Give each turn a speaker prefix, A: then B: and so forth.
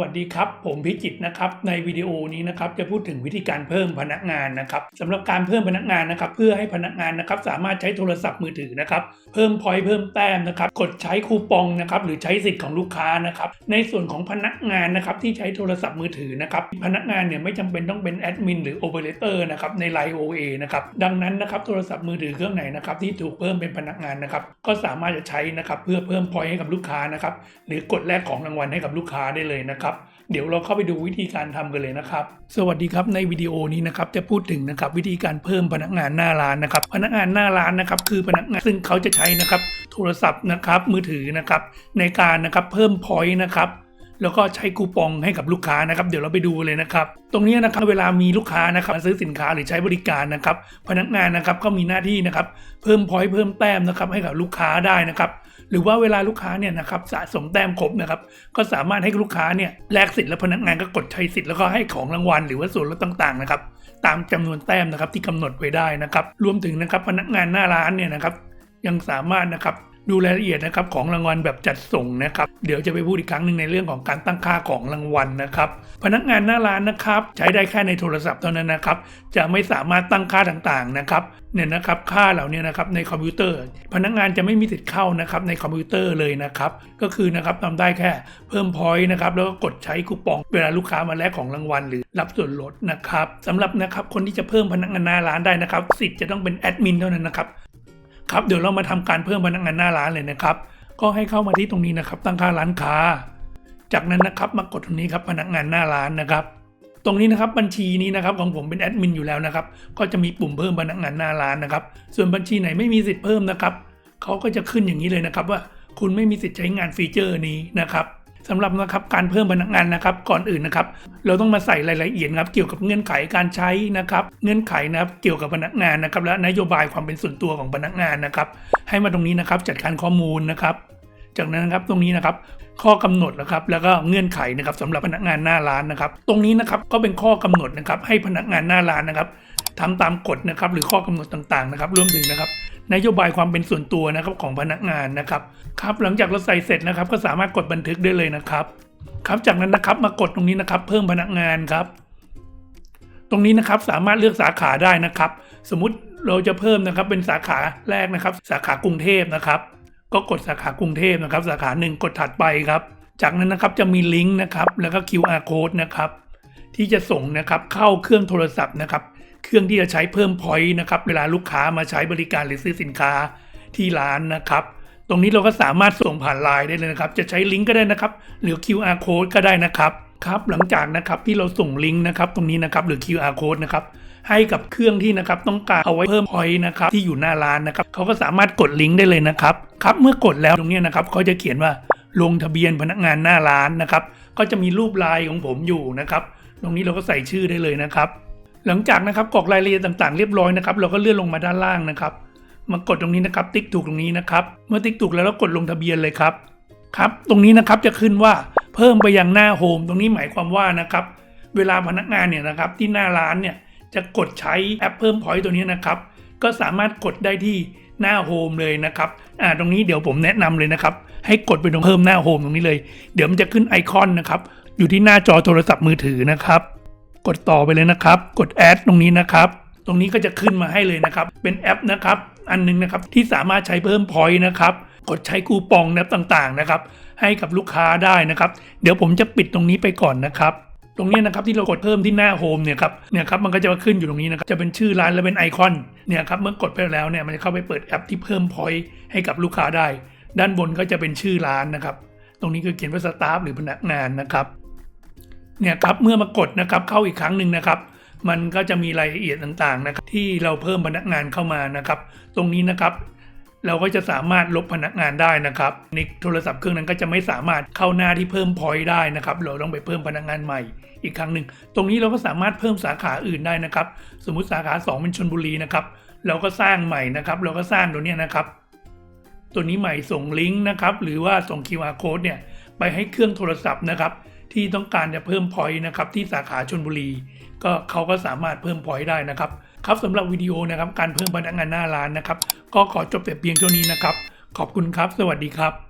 A: วัสดีครับ ผมพิจิตนะครับในวิดีโอนี้นะครับจะพูดถึงวิธีการเพิ่มพนักงานนะครับสำหรับการเพิ่มพนักงานนะครับ เพื่อให้พนักงานนะครับสามารถใช้โทรศัพท์มือถือนะครับ เพิ่มพอยต์เพิ่มแต้มนะครับ กดใช้คูปองนะครับหรือใช้สิทธิ์ของลูกค้านะครับในส่วนของพนักงานนะครับที่ใช้โทรศัพท์มือถือนะครับพนักงานเนี่ยไม่จำเป็นต้องเป็นแอดมินหรือโอเปอเรเตอร์นะครับใน Line OA นะครับดังนั้นนะครับโทรศัพท์มือถือเครื่องไหนนะครับที่ถูกเพิ่มเป็นพนักงานนะครับก็สามารถจะใช้นะครับเพื่อเพิ่มพอยต์ให้กับลูกค้านะครับหรือกดแลกของรางวัลให้กับลูกค้าได้เลยนะครับเดี๋ยวเราเข้าไปดูวิธีการทำกันเลยนะครับ สวัสดีครับในวิดีโอนี้นะครับจะพูดถึงนะครับวิธีการเพิ่มพนักงานหน้าร้านนะครับ พนักงานหน้าร้านนะครับคือพนักงานซึ่งเขาจะใช้นะครับโทรศัพท์นะครับมือถือนะครับในการนะครับเพิ่มพอยต์นะครับแล้วก็ใช้คูปองให้กับลูกค้านะครับ เดี๋ยวเราไปดูเลยนะครับ ตรงนี้นะครับเวลามีลูกค้านะครับมาซื้อสินค้าหรือใช้บริการนะครับ พนักงานนะครับก็มีหน้าที่นะครับ เพิ่มพอยต์เพิ่มแต้มนะครับให้กับลูกค้าได้นะครับ หรือว่าเวลาลูกค้าเนี่ยนะครับสะสมแต้มครบนะครับก็สามารถให้ลูกค้าเนี่ยแลกสิทธิ์แล้วพนักงานก็กดใช้สิทธิ์แล้วก็ให้ของรางวัลหรือว่าส่วนลดต่างๆนะครับตามจำนวนแต้มนะครับที่กำหนดไว้ได้นะครับรวมถึงนะครับพนักงานหน้าร้านเนี่ยนะครับยังสามารถนะครับ ดูรายละเอียดนะครับของรางวัลแบบจัดส่งนะครับ เดี๋ยวจะไปพูดอีกครั้งหนึ่งในเรื่องของการตั้งค่าของรางวัลนะครับ พนักงานหน้าร้านนะครับ ใช้ได้แค่ในโทรศัพท์เท่านั้นนะครับ จะไม่สามารถตั้งค่าต่างๆนะครับเนี่ยนะครับค่าเหล่านี้นะครับในคอมพิวเตอร์ พนักงานจะไม่มีสิทธิ์เข้านะครับในคอมพิวเตอร์เลยนะครับ ก็คือนะครับทำได้แค่เพิ่มพอยต์นะครับแล้วก็กดใช้คูปองเวลาลูกค้ามาแลกของรางวัลหรือรับส่วนลดนะครับสำหรับนะครับคนที่จะเพิ่มพนักงานหน้าร้านได้นะครับสิทธิ์จะต้องเป็นแอดมินเท่านั้นนะครับ ครับเดี๋ยวเรามาทำการเพิ่มพนักงานหน้าร้านเลยนะครับ ก็ให้เข้ามาที่ตรงนี้นะครับ ตั้งค่าร้านค้า จากนั้นนะครับมากดตรงนี้ครับพนักงานหน้าร้านนะครับ ตรงนี้นะครับบัญชีนี้นะครับของผมเป็นแอดมินอยู่แล้วนะครับ ก็จะมีปุ่มเพิ่มพนักงานหน้าร้านนะครับ ส่วนบัญชีไหนไม่มีสิทธิ์เพิ่มนะครับเขาก็จะขึ้นอย่างนี้เลยนะครับว่าคุณไม่มีสิทธิ์ใช้งานฟีเจอร์นี้นะครับ สำหรับนะครับการเพิ่มพนักงานนะครับ ก่อนอื่นนะครับ เราต้องมาใส่รายละเอียดครับเกี่ยวกับเงื่อนไขการใช้นะครับ เงื่อนไขนะครับเกี่ยวกับพนักงานนะครับ และนโยบายความเป็นส่วนตัวของพนักงานนะครับ ให้มาตรงนี้นะครับจัดการข้อมูลนะครับ จากนั้นนะครับตรงนี้นะครับข้อกำหนดนะครับแล้วก็เงื่อนไขนะครับสำหรับพนักงานหน้าร้านนะครับ ตรงนี้นะครับก็เป็นข้อกำหนดนะครับให้พนักงานหน้าร้านนะครับทำตามกฎนะครับหรือข้อกำหนดต่างๆนะครับรวมถึงนะครับ นโยบายความเป็นส่วนตัวนะครับของพนักงานนะครับครับหลังจากเราใส่เสร็จนะครับ ก็สามารถกดบันทึกได้เลยนะครับ ครับจากนั้นนะครับมากดตรงนี้นะครับ เพิ่มพนักงานครับ ตรงนี้นะครับสามารถเลือกสาขาได้นะครับ สมมติเราจะเพิ่มนะครับเป็นสาขาแรกนะครับ สาขากรุงเทพนะครับ ก็กดสาขากรุงเทพนะครับ สาขาหนึ่งกดถัดไปครับ จากนั้นนะครับจะมีลิงก์นะครับ แล้วก็ QR code นะครับที่จะส่งนะครับเข้าเครื่องโทรศัพท์นะครับ เครื่องที่จะใช้เพิ่มพอยต์นะครับเวลาลูกค้ามาใช้บริการหรือซื้อสินค้าที่ร้านนะครับ ตรงนี้เราก็สามารถส่งผ่านไลน์ได้เลยนะครับ จะใช้ลิงก์ก็ได้นะครับ หรือ QR code ก็ได้นะครับครับหลังจากนะครับที่เราส่งลิงก์นะครับตรงนี้นะครับหรือ QR code นะครับให้กับเครื่องที่นะครับต้องการเอาไว้เพิ่มพอยต์นะครับที่อยู่หน้าร้านนะครับเขาก็สามารถกดลิงก์ได้เลยนะครับครับเมื่อกดแล้วตรงนี้นะครับเขาจะเขียนว่าลงทะเบียนพนักงานหน้าร้านนะครับ ก็จะมีรูปลายของผมอยู่นะครับ ตรงนี้เราก็ใส่ชื่อได้เลยนะครับ หลังจากนะครับกรอกรายละเอียดต่างๆเรียบร้อยนะครับเราก็เลื่อนลงมาด้านล่างนะครับ มากดตรงนี้นะครับ ติ๊กถูกตรงนี้นะครับ เมื่อติ๊กถูกแล้วเรากดลงทะเบียนเลยครับครับตรงนี้นะครับจะขึ้นว่าเพิ่มไปยังหน้าโฮมตรงนี้หมายความว่านะครับเวลาพนักงานเนี่ยนะครับที่หน้าร้านเนี่ยจะกดใช้แอปเพิ่มพอยต์ตัวนี้นะครับก็สามารถกดได้ที่หน้าโฮมเลยนะครับอ่าตรงนี้เดี๋ยวผมแนะนำเลยนะครับ ให้กดไปตรงเพิ่มหน้าโฮมตรงนี้เลย เดี๋ยวมันจะขึ้นไอคอนนะครับอยู่ที่หน้าจอโทรศัพท์มือถือนะครับ กดต่อไปเลยนะครับ กดแอดตรงนี้นะครับ ตรงนี้ก็จะขึ้นมาให้เลยนะครับ เป็นแอปนะครับ อันหนึงนะครับที่สามารถใช้เพิ่มพอยต์นะครับ กดใช้คูปองนะต่างๆนะครับ ให้กับลูกค้าได้นะครับ เดี๋ยวผมจะปิดตรงนี้ไปก่อนนะครับตรงนี้นะครับที่เรากดเพิ่มที่หน้าโฮมเนี่ยครับเนี่ยครับมันก็จะขึ้นอยู่ตรงนี้นะครับจะเป็นชื่อร้านและเป็นไอคอนเนี่ยครับเมื่อกดไปแล้วเนี่ยมันจะเข้าไปเปิดแอปที่เพิ่มพอยต์ให้กับลูกค้าได้ ด้านบนก็จะเป็นชื่อร้านนะครับ ตรงนี้คือเขียนว่าสตาฟหรือพนักงานนะครับ เนี่ยครับเมื่อมากดนะครับเข้าอีกครั้งหนึ่งนะครับ มันก็จะมีรายละเอียดต่างๆนะครับที่เราเพิ่มพนักงานเข้ามานะครับ ตรงนี้นะครับ เราก็จะสามารถลบพนักงานได้นะครับในโทรศัพท์เครื่องนั้นก็จะไม่สามารถเข้าหน้าที่เพิ่มพอยต์ได้นะครับ เราต้องไปเพิ่มพนักงานใหม่อีกครั้งหนึ่งตรงนี้เราก็สามารถเพิ่มสาขาอื่นได้นะครับ สมมุติสาขา 2 เป็นชนบุรีนะครับ เราก็สร้างใหม่นะครับ เราก็สร้างตัวนี้นะครับ ตัวนี้ใหม่ส่งลิงก์นะครับ หรือว่าส่ง QR code เนี่ยไปให้เครื่องโทรศัพท์นะครับ ที่ต้องการจะเพิ่มพอยต์นะครับที่สาขาชนบุรี ก็เขาก็สามารถเพิ่มพอยต์ได้นะครับครับสำหรับวิดีโอนะครับการเพิ่มพนักงานหน้าร้านนะครับ ก็ขอจบแต่เพียงเท่านี้นะครับ ขอบคุณครับ สวัสดีครับ